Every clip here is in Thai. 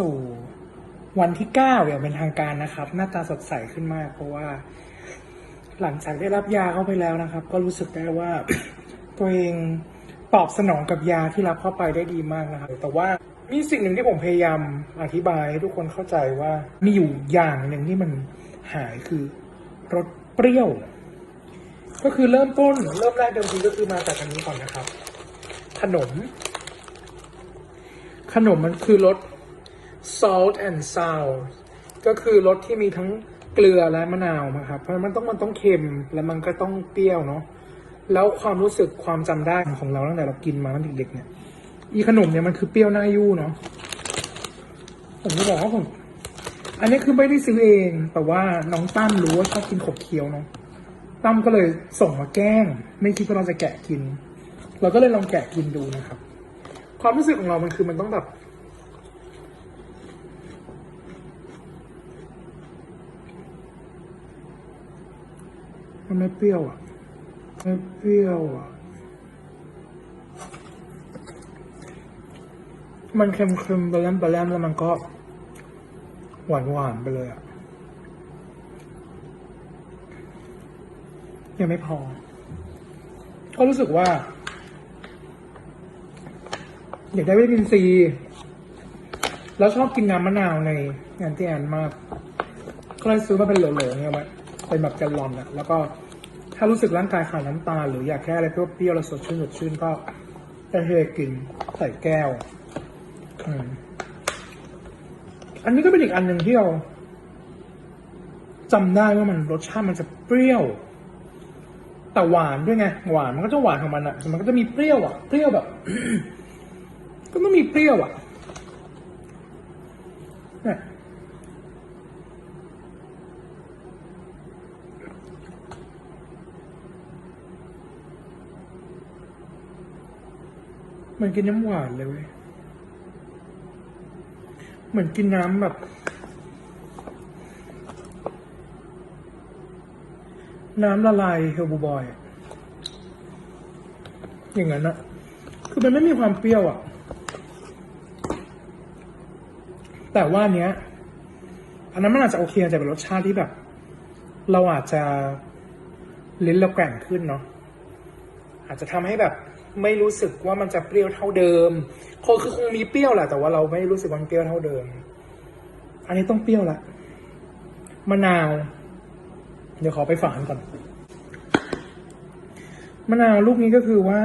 สู่วันที่เก้าอย่างเป็นทางการนะครับ หน้าตาสดใสขึ้นมาก เพราะว่า หลังจากได้รับยาเข้าไปแล้วนะครับ ก็รู้สึกได้ว่า ตัวเองตอบสนองกับยาที่รับเข้าไปได้ดีมากนะครับ แต่ว่ามีสิ่งหนึ่งที่ผมพยายามอธิบายให้ทุกคนเข้าใจว่ามีอยู่อย่างหนึ่งที่มันหายคือรสเปรี้ยว ก็คือเริ่มต้นเริ่มแรกเดิมทีก็คือมาจากอันนี้ก่อนนะครับ ขนม ขนมมันคือรส salt and sour ก็คือรสที่มีทั้งเกลือและมะนาวนะครับ เพราะมันต้องมันต้องเค็มแล้วมันก็ต้องเปรี้ยวเนาะแล้วความรู้สึกความจำได้ของเราตั้งแต่เรากินมาตั้งแต่เด็กๆเนี่ย อีขนมเนี่ยมันคือเปรี้ยวหน้ายู่เนาะผมจะบอกว่าผมอันนี้คือไม่ได้ซื้อเอง แต่ว่าน้องตั้มรู้ว่าชอบกินขบเคี้ยวเนาะตั้มก็เลยส่งมาแกล้ง ไม่คิดว่าเราจะแกะกิน เราก็เลยลองแกะกินดูนะครับ ความรู้สึกของเรามันคือมันต้องแบบ มันไม่เปรี้ยวอะ ไม่เปรี้ยวอะ มันเค็มๆไปแล้วไปแล้วแล้วมันก็หวานหวานๆไปเลยอะ ยังไม่พอ ก็รู้สึกว่า อยากได้วิตามินซี แล้วชอบกินน้ำมะนาวในงานที่แอนมาก ก็เลยซื้อมาเป็นโหลๆเนี่ยไว้ เป็นแบบแกลลอนอะแล้วก็ถ้ารู้สึกร่างกายขาดน้ำตาลหรืออยากแค่อะไรเปรี้ยวๆแล้วสดชื่นสดชื่นก็จะเทกินใส่แก้วอันนี้ก็เป็นอีกอันหนึ่งที่เราจำได้ว่ามันรสชาติมันจะเปรี้ยว แต่หวานด้วยไงหวานมันก็จะหวานของมันอะแต่มันก็จะมีเปรี้ยวอะเปรี้ยวแบบ ก็ต้องมีเปรี้ยวอะเนี่ย เหมือนกินน้ำหวานเลยเว้ยเหมือนกินน้ำแบบ น้ำละลายเฮลบูบอยอย่างนั้นอะคือมันไม่มีความเปรี้ยวอะแต่ว่านเนี้ย อันนั้นมันอาจจะโอเคอาจจะเป็นรสชาติที่แบบ เราอาจจะลิ้นเราแกร่งขึ้นเนาะอาจจะทำให้แบบ ไม่รู้สึกว่ามันจะเปรี้ยวเท่าเดิมคงคือคงมีเปรี้ยวแหละแต่ว่าเราไม่รู้สึกว่ามันเปรี้ยวเท่าเดิม อันนี้ต้องเปรี้ยวละมะนาว เดี๋ยวขอไปฝานก่อนมะนาวลูกนี้ก็คือว่า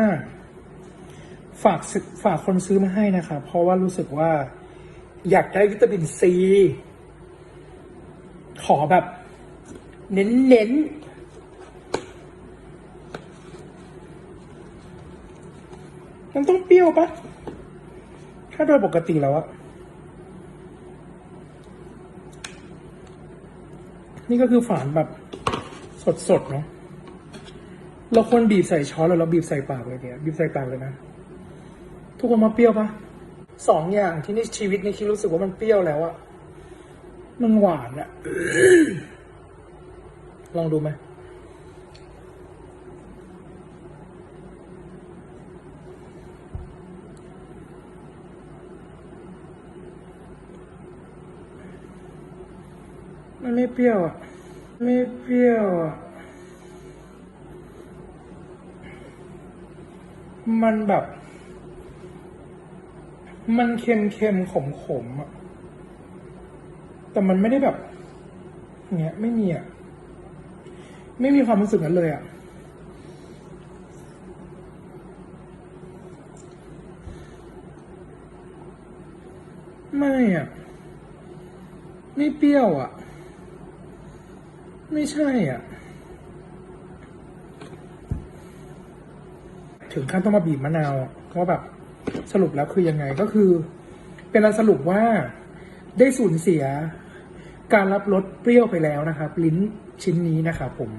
ฝากฝากคนซื้อมาให้นะครับเพราะว่ารู้สึกว่า อยากได้วิตามินซี ขอแบบ เน้นเน้นๆ มันต้องเปรี้ยวปะถ้าโดยปกติแล้วอะนี่ก็คือฝานแบบสดๆเนาะเราควรบีบใส่ช้อนหรือเราบีบใส่ปากเลยเนี่ยบีบใส่ปากเลยนะ ทุกคนมาเปรี้ยวปะสองอย่างที่ในชีวิตนี้คิดรู้สึกว่ามันเปรี้ยวแล้วอะมันหวานอะลองดูไหม มันไม่เปรี้ยวอะ ไม่เปรี้ยวอะ มันแบบ มันเค็มเค็มขมขมๆอะแต่มันไม่ได้แบบอย่างเงี้ย ไม่มีอะ ไม่มีความรู้สึกนั้นเลยอะไม่อะ ไม่เปรี้ยวอะ ไม่ใช่อะ ถึงขั้นต้องมาบีบมะนาวอะว่าแบบสรุปแล้วคือยังไงก็คือ เป็นการสรุปว่าได้สูญเสียการรับรสเปรี้ยวไปแล้วนะครับ ลิ้นชิ้นนี้นะครับผม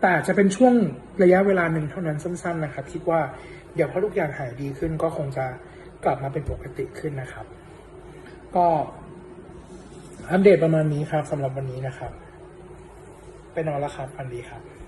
แต่จะเป็นช่วงระยะเวลาหนึ่งเท่านั้นสั้น ๆ นะครับ คิดว่าเดี๋ยวพอทุกอย่างหายดีขึ้นก็คงจะกลับมาเป็นปกติขึ้นนะครับ ก็อัปเดตประมาณนี้ครับสำหรับวันนี้นะครับ ไปนอนแล้วครับฝันดีครับ